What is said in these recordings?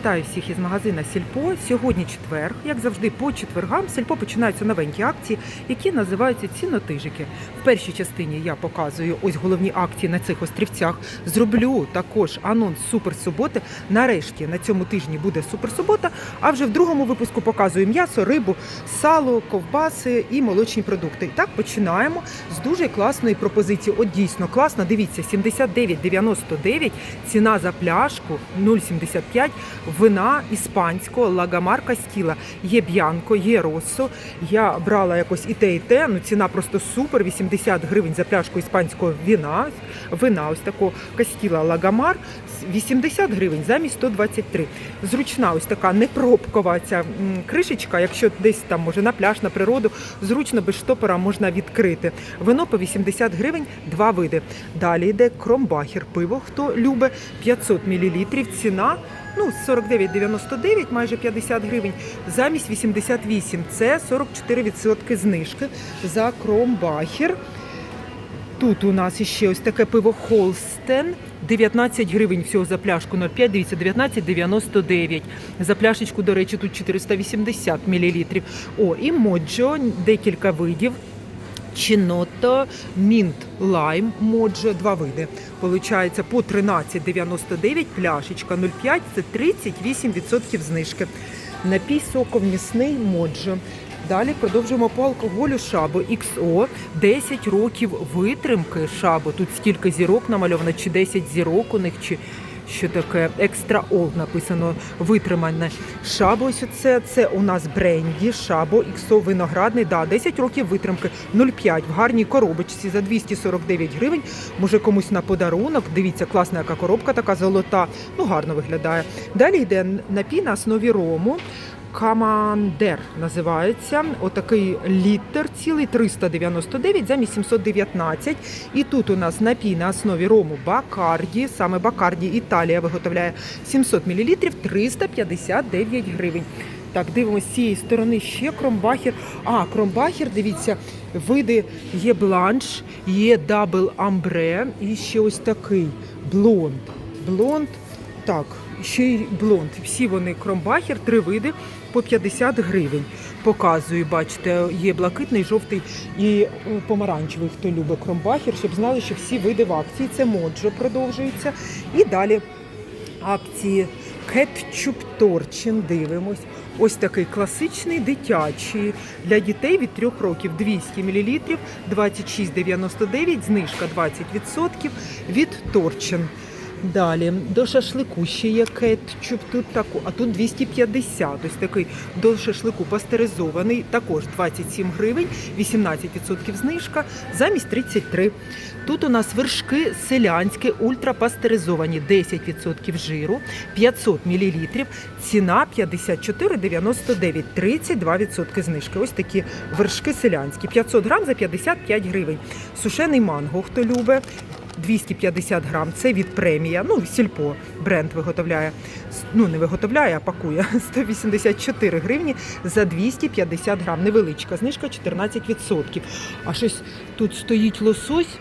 Вітаю всіх із магазина Сільпо. Сьогодні четвер, як завжди, по четвергам Сільпо починаються новенькі акції, які називаються цінотижики. В першій частині я показую ось головні акції на цих острівцях. Зроблю також анонс суперсуботи. Нарешті на цьому тижні буде суперсубота. А вже в другому випуску показую м'ясо, рибу, сало, ковбаси і молочні продукти. І так починаємо з дуже класної пропозиції. От дійсно класно. Дивіться, 79,99 ціна за пляшку 0,75 вина іспанського лагамарка стіла. Є б'янко, є росо. Я брала якось і те, і те. Ну ціна просто супер. 80 гривень за пляшку іспанського вина. Вина ось такого кастіла лагамар. 80 гривень замість 123. Зручна ось така непробкова ця кришечка, якщо десь там може на пляж, на природу, зручно без штопора можна відкрити. Вино по 80 гривень, два види. Далі йде кромбахер пиво, хто любить 500 мл. Ціна ну 49,99, майже 50 гривень, замість 88. Це 44% знижки за кромбахер. Тут у нас іще ось таке пиво Холстен. 19 гривень всього за пляшку 0,5, дивіться, 19,99. За пляшечку, до речі, тут 480 мл. О, і моджо, декілька видів. Чиното, мінт, лайм, моджо, два види. Получається по 13,99 пляшечка 0,5 це 38% знижки. Напій соковмісний моджо. Далі продовжуємо по алкоголю Шабо XO. 10 років витримки Шабо. Тут стільки зірок намальовано, чи 10 зірок у них, чи що таке екстра олд написано витримане. Шабо, ось це, це у нас бренді, Шабо, іксо виноградний. Да, 10 років витримки 0,5 в гарній коробочці за 249 гривень. Може комусь на подарунок. Дивіться, класна яка коробка, така золота. Ну гарно виглядає. Далі йде напій на основі рому. Камандер називається. Отакий літр цілий 399 замість 719. І тут у нас напій на основі рому Бакарді. Саме Бакарді Італія виготовляє 700 мл 359 гривень. Так, дивимося з цієї сторони ще кромбахер. А, кромбахер, дивіться, види є бланш, є дабл амбре і ще ось такий блонд. Блонд. Так, ще й блонд. Всі вони кромбахер, три види по 50 гривень. Показую, бачите, є блакитний, жовтий і е, помаранчевий, хто любить кромбахер, щоб знали, що всі види в акції. Це моджо продовжується. І далі акції кетчуп торчин. Дивимось. Ось такий класичний дитячий для дітей від 3 років 200 мл, 26,99, знижка 20% від торчин. Далі до шашлику ще є кетчуп. Тут таку, а тут 250. Ось такий до шашлику пастеризований. Також 27 гривень, 18% знижка, замість 33. Тут у нас вершки селянські, ультрапастеризовані, 10% жиру, 500 мл. Ціна 54,99, 32% знижки. Ось такі вершки селянські. 500 грам за 55 гривень. Сушений манго, хто любить. 250 грам. Це від премія. Ну, сільпо бренд виготовляє. Ну, не виготовляє, а пакує 184 гривні за 250 грам. Невеличка знижка 14%. А щось тут стоїть лосось.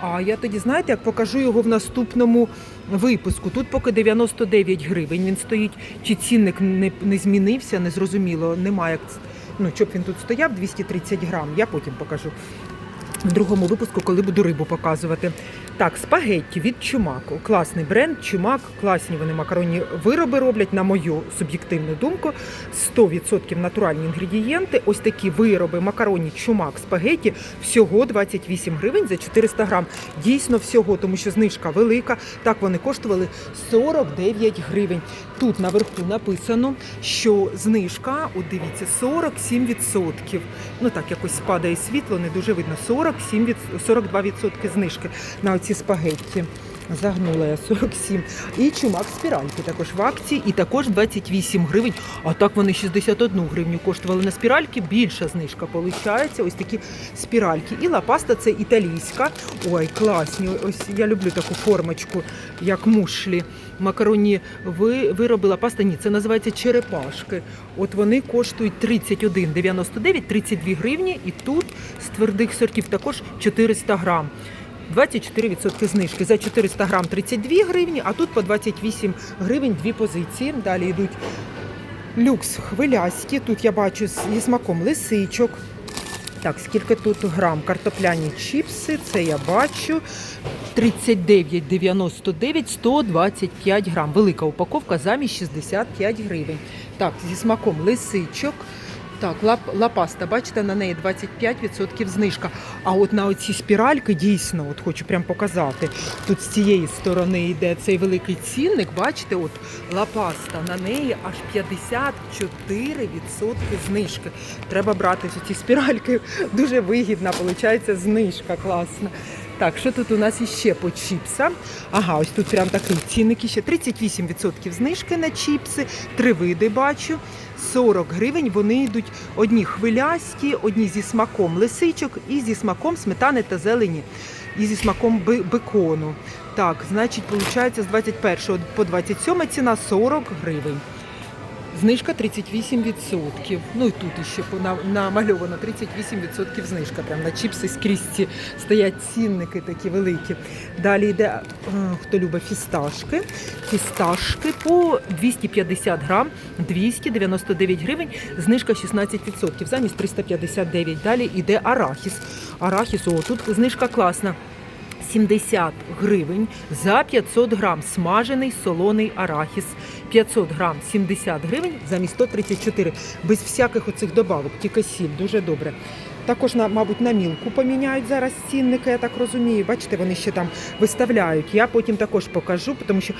А я тоді, знаєте, як покажу його в наступному випуску. Тут поки 99 гривень він стоїть. Чи цінник не, не змінився, не зрозуміло. Немає, ну, щоб він тут стояв 230 грам. Я потім покажу в другому випуску, коли буду рибу показувати. Так, спагетті від Чумаку. Класний бренд, Чумак, класні вони макаронні вироби роблять, на мою суб'єктивну думку. 100% натуральні інгредієнти. Ось такі вироби, макароні, чумак, спагетті. Всього 28 гривень за 400 грам. Дійсно всього, тому що знижка велика. Так вони коштували 49 гривень. Тут наверху написано, що знижка, от дивіться, 47%. Ну так якось спадає світло, не дуже видно. 47 від 42% знижки на оці спагетті. Загнула я 47. І чумак спіральки також в акції, і також 28 гривень. А так вони 61 гривню коштували на спіральки. Більша знижка виходить. Ось такі спіральки. І лапаста це італійська. Ой, класні. Ось я люблю таку формочку, як мушлі. Макаронні ви, вироби лапаста. Ні, це називається черепашки. От вони коштують 31,99, 32 гривні. І тут з твердих сортів також 400 грам. 24% знижки. За 400 грам 32 гривні, а тут по 28 гривень дві позиції. Далі йдуть люкс хвиляські. Тут я бачу зі смаком лисичок. Так, скільки тут грам? Картопляні чіпси, це я бачу. 39,99, 125 грам. Велика упаковка замість 65 гривень. Так, зі смаком лисичок. Так, лап, лапаста, бачите, на неї 25% знижка. А от на оці спіральки дійсно, от хочу прям показати. Тут з цієї сторони йде цей великий цінник. Бачите, от лапаста на неї аж 54% знижки. Треба брати ці спіральки. Дуже вигідна, виходить, знижка класна. Так, що тут у нас іще по чіпсам? Ага, ось тут прям такий цінник іще 38% знижки на чіпси, три види бачу. 40 гривень вони йдуть одні хвилясті, одні зі смаком лисичок і зі смаком сметани та зелені, і зі смаком бекону. Так, значить, виходить, з 21 по 27 ціна 40 гривень. Знижка 38%. Ну і тут ще намальовано 38% знижка. Прям на чіпси скрізь ці стоять цінники такі великі. Далі йде, е, хто любить фісташки. Фісташки по 250 грам, 299 гривень, знижка 16%, замість 359. Далі йде арахіс. Арахіс, о, тут знижка класна. 70 гривень за 500 грам смажений солоний арахіс. 500 грам 70 гривень замість 134. Без всяких оцих добавок, тільки сіль, дуже добре. Також, мабуть, на мілку поміняють зараз цінники, я так розумію. Бачите, вони ще там виставляють. Я потім також покажу, тому що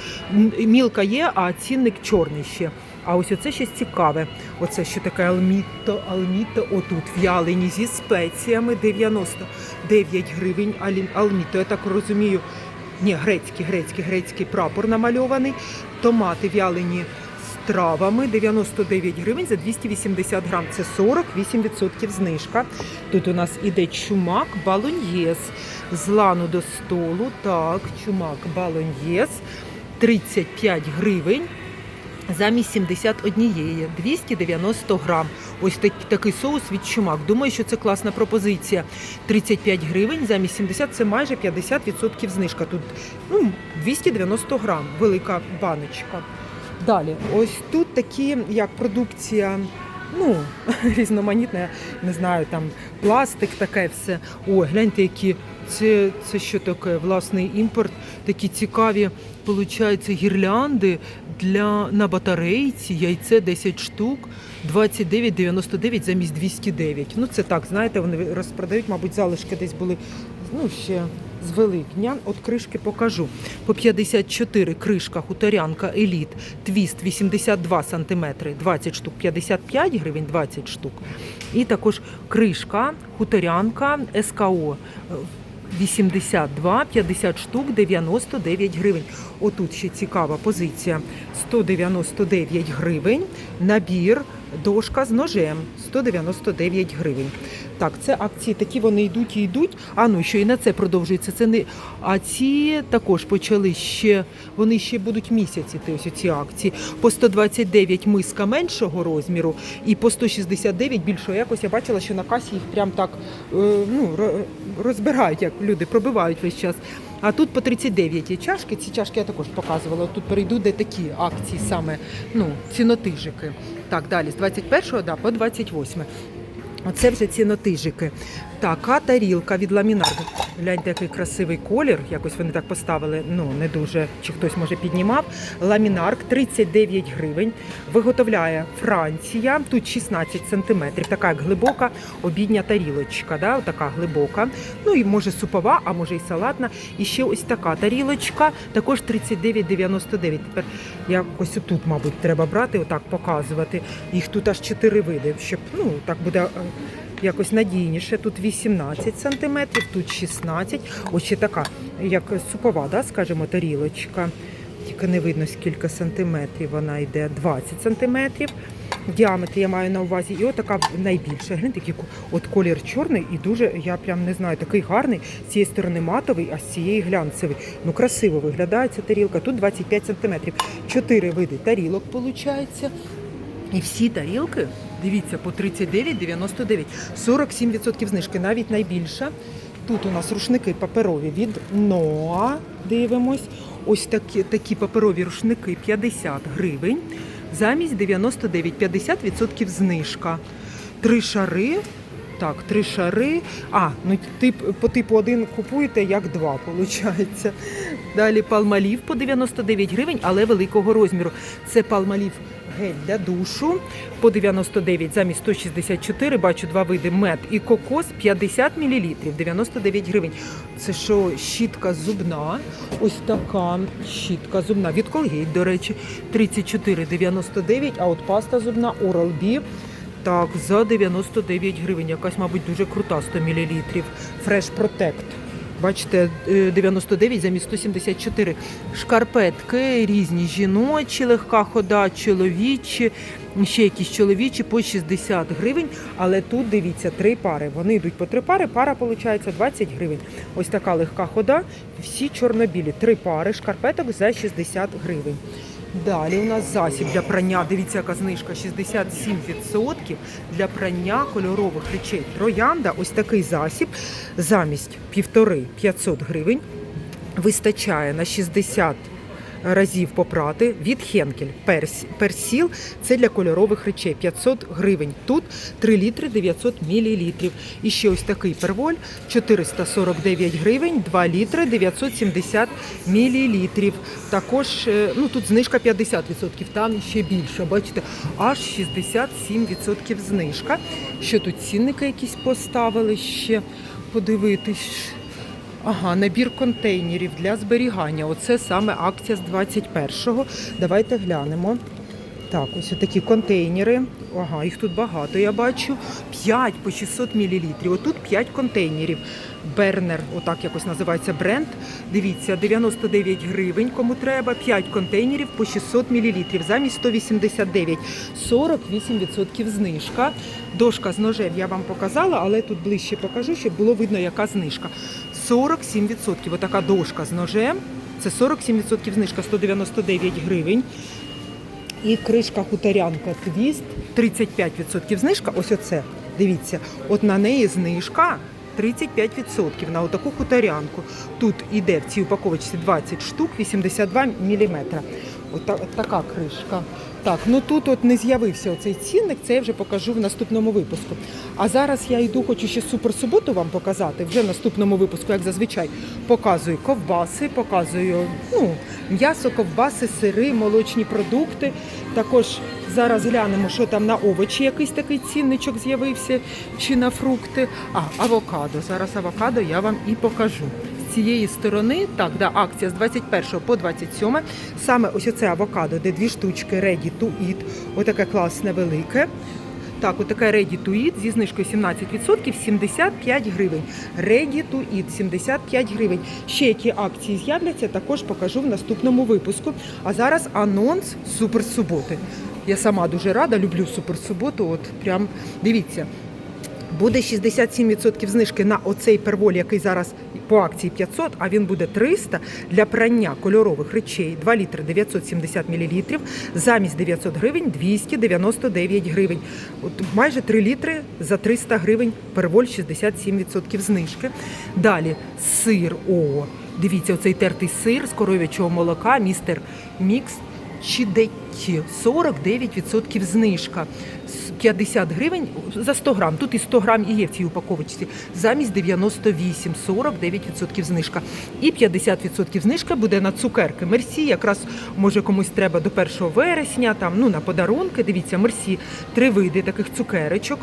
мілка є, а цінник чорний ще. А ось оце щось цікаве. Оце що таке алміто, алміто, отут в'ялені зі спеціями 99 гривень. Алміто, я так розумію. Ні, грецький, грецький, грецький прапор намальований. Томати в'ялені з травами 99 гривень за 280 грам. Це 48% знижка. Тут у нас іде чумак балоньєс. З лану до столу. Так, чумак балоньєс. 35 гривень. Замість 71 290 грам. Ось так, такий соус від чумак. Думаю, що це класна пропозиція. 35 гривень замість 70 це майже 50% знижка. Тут ну, 290 грам, велика баночка. Далі, ось тут такі, як продукція, ну, різноманітна, я не знаю, там пластик, таке все. Ой, гляньте, які це, це що таке? Власний імпорт, такі цікаві, виходить, гірлянди для на батарейці, яйце 10 штук, 29,99 замість 209. Ну це так, знаєте, вони розпродають, мабуть, залишки десь були ну, ще з Великдня. От кришки покажу. По 54 кришка хуторянка еліт, твіст 82 см, 20 штук, 55 гривень, 20 штук. І також кришка хуторянка СКО. е, 82, 50 штук, 99 гривень. Отут ще цікава позиція. 199 гривень. Набір, дошка з ножем 199 гривень. Так, це акції такі вони йдуть і йдуть. А ну що і на це продовжується. Це не а ці також почали ще. Вони ще будуть місяці. Ті ось ці акції. По 129 миска меншого розміру і по 169 більшого. Якось я бачила, що на касі їх прям так е, ну, ро- розбирають, як люди пробивають весь час. А тут по 39 є чашки. Ці чашки я також показувала. Тут перейду, де такі акції саме ну, цінотижики. Так, далі з 21 да, по 28. Оце вже цінотижики. Така тарілка від ламінарду. Гляньте, який красивий колір. Якось вони так поставили. Ну не дуже чи хтось може піднімав. Ламінарк 39 гривень. Виготовляє Франція. Тут 16 сантиметрів. Така як глибока обідня тарілочка. Да? Така глибока. Ну і може супова, а може і салатна. І ще ось така тарілочка. Також 39,99. Тепер якось отут, мабуть, треба брати, отак показувати. Їх тут аж 4 види, щоб ну так буде. Якось надійніше. Тут 18 сантиметрів, тут 16. Ось ще така, як супова, да, скажімо, тарілочка. Тільки не видно, скільки сантиметрів вона йде. 20 сантиметрів. Діаметр я маю на увазі. І отака найбільша. Гляньте, який от колір чорний і дуже, я прям не знаю, такий гарний. З цієї сторони матовий, а з цієї глянцевий. Ну, красиво виглядає ця тарілка. Тут 25 сантиметрів. Чотири види тарілок, виходить. І всі тарілки, дивіться, по 39,99, 47% знижки, навіть найбільша. Тут у нас рушники паперові від Ноа. Дивимось. Ось такі, такі паперові рушники 50 гривень. Замість 99, 50% знижка. Три шари. Так, три шари. А, ну тип, по типу один купуєте, як два, виходить. Далі палмалів по 99 гривень, але великого розміру. Це палмалів гель для душу по 99 замість 164. Бачу два види мед і кокос 50 мл, 99 гривень. Це що, щітка зубна. Ось така щітка зубна від Colgate, до речі, 34,99, а от паста зубна Oral-B так, за 99 гривень. Якась, мабуть, дуже крута 100 мл. Fresh Protect. Бачите, е, 99 замість 174. Шкарпетки різні жіночі, легка хода, чоловічі, ще якісь чоловічі по 60 гривень. Але тут дивіться, три пари. Вони йдуть по три пари, пара виходить 20 гривень. Ось така легка хода, всі чорнобілі. Три пари шкарпеток за 60 гривень. Далі у нас засіб для прання. Дивіться, яка знижка 67% для прання кольорових речей. Троянда, ось такий засіб замість півтори 500 гривень вистачає на 60 разів попрати від Хенкель. Перс, персіл це для кольорових речей 500 гривень. Тут 3 літри 900 мілілітрів. І ще ось такий перволь 449 гривень, 2 літри 970 мілілітрів. Також е, ну тут знижка 50%, там ще більше. Бачите, аж 67% знижка. Що тут цінники якісь поставили ще подивитись. Ага, набір контейнерів для зберігання. Оце саме акція з 21-го. Давайте глянемо. Так, ось такі контейнери. Ага, їх тут багато, я бачу. 5 по 600 мл. Отут 5 контейнерів. Бернер, отак якось називається бренд. Дивіться, 99 гривень, кому треба. 5 контейнерів по 600 мл. Замість 189. 48% знижка. Дошка з ножем я вам показала, але тут ближче покажу, щоб було видно, яка знижка. 47%. Отака дошка з ножем. Це 47% знижка, 199 гривень. І кришка хуторянка твіст 35% знижка. Ось оце. Дивіться, от на неї знижка 35% на отаку хуторянку. Тут іде в цій упаковочці 20 штук, 82 мм. От, от така кришка. Так, ну тут от не з'явився оцей цінник, це я вже покажу в наступному випуску. А зараз я йду, хочу ще суперсуботу вам показати. Вже в наступному випуску, як зазвичай, показую ковбаси, показую ну, м'ясо, ковбаси, сири, молочні продукти. Також зараз глянемо, що там на овочі якийсь такий цінничок з'явився, чи на фрукти. А, авокадо. Зараз авокадо я вам і покажу. Цієї сторони, так, да, акція з 21 по 27. Саме ось оце авокадо, де дві штучки Ready to Eat. Отаке класне велике. Так, отаке Ready to Eat зі знижкою 17%, 75 гривень. Ready to Eat 75 гривень. Ще які акції з'являться, також покажу в наступному випуску. А зараз анонс суперсуботи. Я сама дуже рада, люблю суперсуботу. От прям дивіться. Буде 67% знижки на оцей перволь, який зараз по акції 500, а він буде 300 для прання кольорових речей 2 літри 970 мл, замість 900 гривень 299 гривень. От майже 3 літри за 300 гривень перволь 67% знижки. Далі сир. О, дивіться, оцей тертий сир з коров'ячого молока, містер Мікс. Чідетті 49% знижка. З 50 гривень за 100 грам. Тут і 100 грам і є в цій упаковочці. Замість 98, 49% знижка. І 50% знижка буде на цукерки. Мерсі, якраз може комусь треба до 1 вересня, там ну на подарунки. Дивіться, мерсі три види таких цукерочок.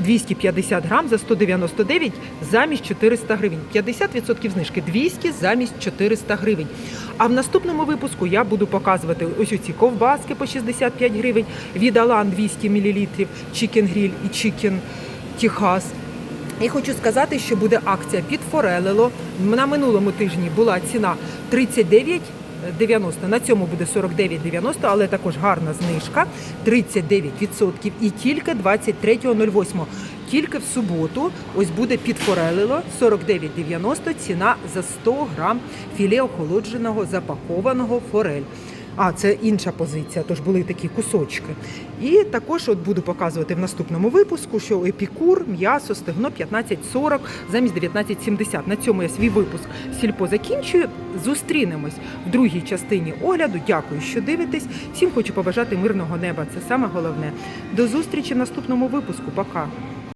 250 грам за 199 замість 400 гривень. 50% знижки 200 замість 400 гривень. А в наступному випуску я буду показувати ось ці ковбаски по 65 гривень, від Алан 200 мл, Чікен Гріль і Чікен Техас. І хочу сказати, що буде акція під Форелело. На минулому тижні була ціна 39. 90, на цьому буде 49,90, але також гарна знижка 39% і тільки 23.08. Тільки в суботу ось буде підфорелило 49,90 ціна за 100 грам філе охолодженого запакованого форель. А, це інша позиція, тож були такі кусочки. І також от буду показувати в наступному випуску, що епікур, м'ясо, стегно 15,40 замість 19,70. На цьому я свій випуск сільпо закінчую. Зустрінемось в другій частині огляду. Дякую, що дивитесь. Всім хочу побажати мирного неба. Це саме головне. До зустрічі в наступному випуску. Пока.